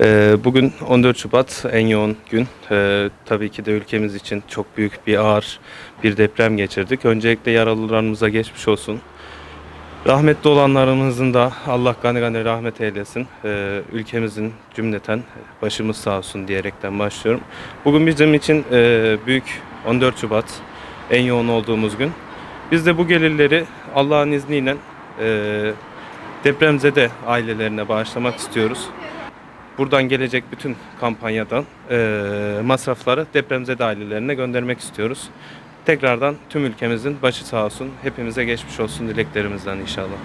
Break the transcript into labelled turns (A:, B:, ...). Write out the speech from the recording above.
A: Ee, Bugün 14 Şubat en yoğun gün. Ee, Tabii ki de ülkemiz için çok büyük bir ağır bir deprem geçirdik. Öncelikle yaralılarımıza geçmiş olsun. Rahmetli olanlarımızın da Allah gani gani rahmet eylesin. Ee, ülkemizin cümleten başımız sağ olsun diyerekten başlıyorum. Bugün bizim için e, büyük 14 Şubat en yoğun olduğumuz gün. Biz de bu gelirleri Allah'ın izniyle e, depremzede ailelerine bağışlamak istiyoruz. Buradan gelecek bütün kampanyadan e, masrafları depremzede ailelerine göndermek istiyoruz. Tekrardan tüm ülkemizin başı sağ olsun. Hepimize geçmiş olsun dileklerimizden inşallah.